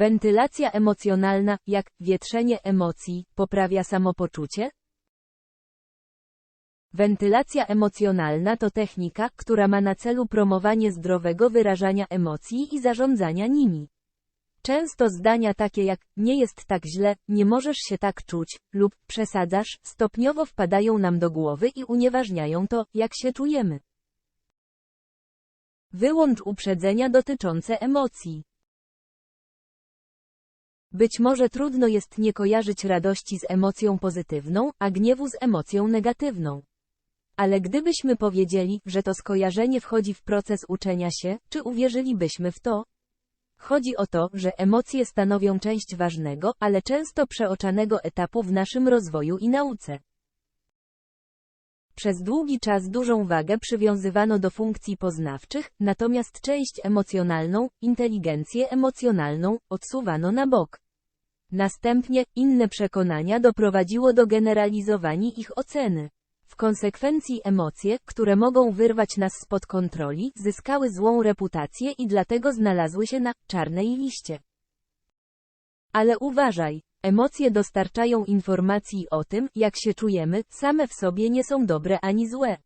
Wentylacja emocjonalna, jak wietrzenie emocji, poprawia samopoczucie? Wentylacja emocjonalna to technika, która ma na celu promowanie zdrowego wyrażania emocji i zarządzania nimi. Często zdania takie jak nie jest tak źle, nie możesz się tak czuć, lub przesadzasz, stopniowo wpadają nam do głowy i unieważniają to, jak się czujemy. Wyłącz uprzedzenia dotyczące emocji. Być może trudno jest nie kojarzyć radości z emocją pozytywną, a gniewu z emocją negatywną. Ale gdybyśmy powiedzieli, że to skojarzenie wchodzi w proces uczenia się, czy uwierzylibyśmy w to? Chodzi o to, że emocje stanowią część ważnego, ale często przeoczanego etapu w naszym rozwoju i nauce. Przez długi czas dużą wagę przywiązywano do funkcji poznawczych, natomiast część emocjonalną, inteligencję emocjonalną, odsuwano na bok. Następnie, inne przekonania doprowadziło do generalizowania ich oceny. W konsekwencji emocje, które mogą wyrwać nas spod kontroli, zyskały złą reputację i dlatego znalazły się na czarnej liście. Ale uważaj, emocje dostarczają informacji o tym, jak się czujemy, same w sobie nie są dobre ani złe.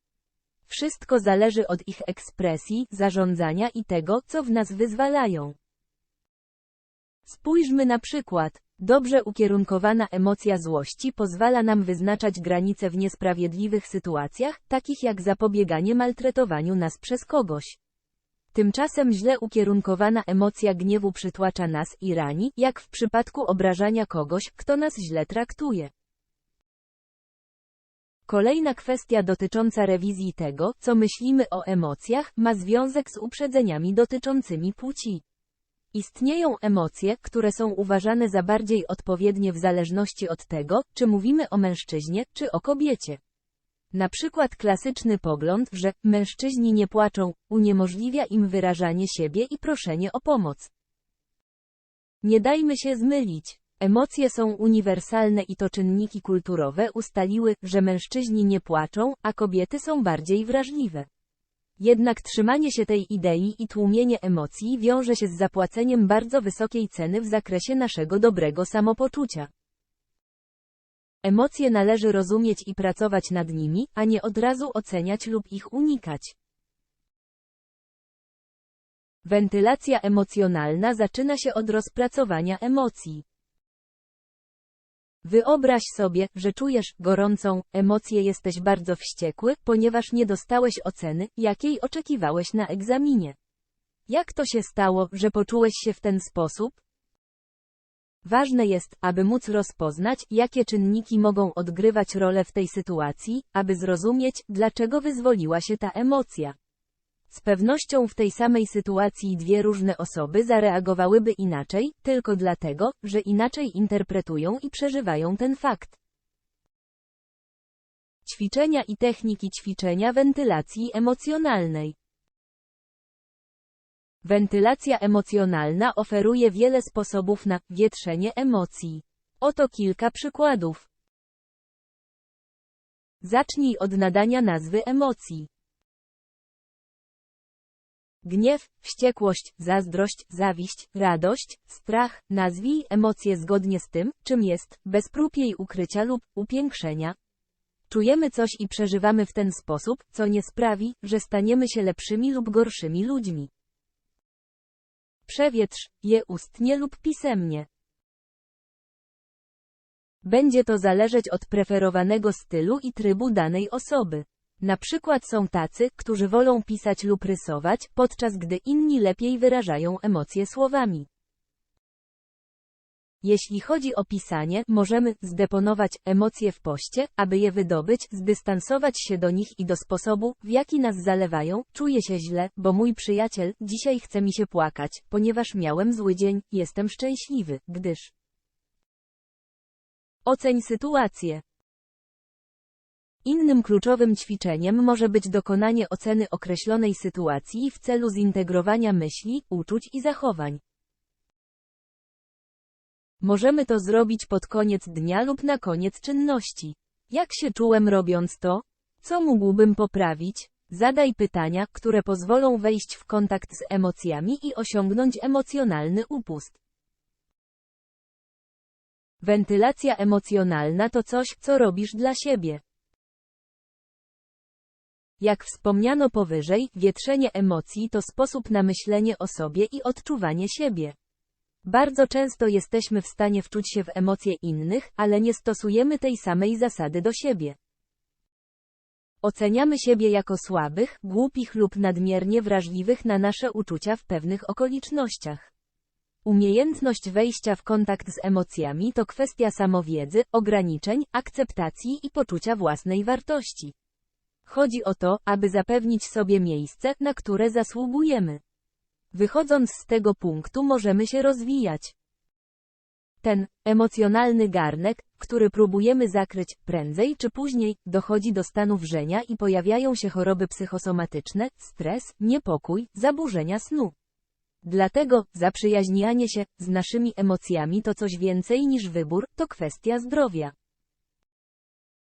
Wszystko zależy od ich ekspresji, zarządzania i tego, co w nas wyzwalają. Spójrzmy na przykład. Dobrze ukierunkowana emocja złości pozwala nam wyznaczać granice w niesprawiedliwych sytuacjach, takich jak zapobieganie maltretowaniu nas przez kogoś. Tymczasem źle ukierunkowana emocja gniewu przytłacza nas i rani, jak w przypadku obrażania kogoś, kto nas źle traktuje. Kolejna kwestia dotycząca rewizji tego, co myślimy o emocjach, ma związek z uprzedzeniami dotyczącymi płci. Istnieją emocje, które są uważane za bardziej odpowiednie w zależności od tego, czy mówimy o mężczyźnie, czy o kobiecie. Na przykład klasyczny pogląd, że mężczyźni nie płaczą, uniemożliwia im wyrażanie siebie i proszenie o pomoc. Nie dajmy się zmylić. Emocje są uniwersalne i to czynniki kulturowe ustaliły, że mężczyźni nie płaczą, a kobiety są bardziej wrażliwe. Jednak trzymanie się tej idei i tłumienie emocji wiąże się z zapłaceniem bardzo wysokiej ceny w zakresie naszego dobrego samopoczucia. Emocje należy rozumieć i pracować nad nimi, a nie od razu oceniać lub ich unikać. Wentylacja emocjonalna zaczyna się od rozpracowania emocji. Wyobraź sobie, że czujesz gorącą emocję, jesteś bardzo wściekły, ponieważ nie dostałeś oceny, jakiej oczekiwałeś na egzaminie. Jak to się stało, że poczułeś się w ten sposób? Ważne jest, aby móc rozpoznać, jakie czynniki mogą odgrywać rolę w tej sytuacji, aby zrozumieć, dlaczego wyzwoliła się ta emocja. Z pewnością w tej samej sytuacji dwie różne osoby zareagowałyby inaczej, tylko dlatego, że inaczej interpretują i przeżywają ten fakt. Ćwiczenia i techniki ćwiczenia wentylacji emocjonalnej. Wentylacja emocjonalna oferuje wiele sposobów na wietrzenie emocji. Oto kilka przykładów. Zacznij od nadania nazwy emocji. Gniew, wściekłość, zazdrość, zawiść, radość, strach, nazwij emocje zgodnie z tym, czym jest, bez prób jej ukrycia lub upiększenia. Czujemy coś i przeżywamy w ten sposób, co nie sprawi, że staniemy się lepszymi lub gorszymi ludźmi. Przewietrz je ustnie lub pisemnie. Będzie to zależeć od preferowanego stylu i trybu danej osoby. Na przykład są tacy, którzy wolą pisać lub rysować, podczas gdy inni lepiej wyrażają emocje słowami. Jeśli chodzi o pisanie, możemy zdeponować emocje w poście, aby je wydobyć, zdystansować się do nich i do sposobu, w jaki nas zalewają. Czuję się źle, bo mój przyjaciel dzisiaj chce mi się płakać, ponieważ miałem zły dzień, jestem szczęśliwy, gdyż. Oceń sytuację. Innym kluczowym ćwiczeniem może być dokonanie oceny określonej sytuacji w celu zintegrowania myśli, uczuć i zachowań. Możemy to zrobić pod koniec dnia lub na koniec czynności. Jak się czułem robiąc to? Co mógłbym poprawić? Zadaj pytania, które pozwolą wejść w kontakt z emocjami i osiągnąć emocjonalny upust. Wentylacja emocjonalna to coś, co robisz dla siebie. Jak wspomniano powyżej, wietrzenie emocji to sposób na myślenie o sobie i odczuwanie siebie. Bardzo często jesteśmy w stanie wczuć się w emocje innych, ale nie stosujemy tej samej zasady do siebie. Oceniamy siebie jako słabych, głupich lub nadmiernie wrażliwych na nasze uczucia w pewnych okolicznościach. Umiejętność wejścia w kontakt z emocjami to kwestia samowiedzy, ograniczeń, akceptacji i poczucia własnej wartości. Chodzi o to, aby zapewnić sobie miejsce, na które zasługujemy. Wychodząc z tego punktu możemy się rozwijać. Ten emocjonalny garnek, który próbujemy zakryć, prędzej czy później, dochodzi do stanu wrzenia i pojawiają się choroby psychosomatyczne, stres, niepokój, zaburzenia snu. Dlatego, zaprzyjaźnianie się z naszymi emocjami to coś więcej niż wybór, to kwestia zdrowia.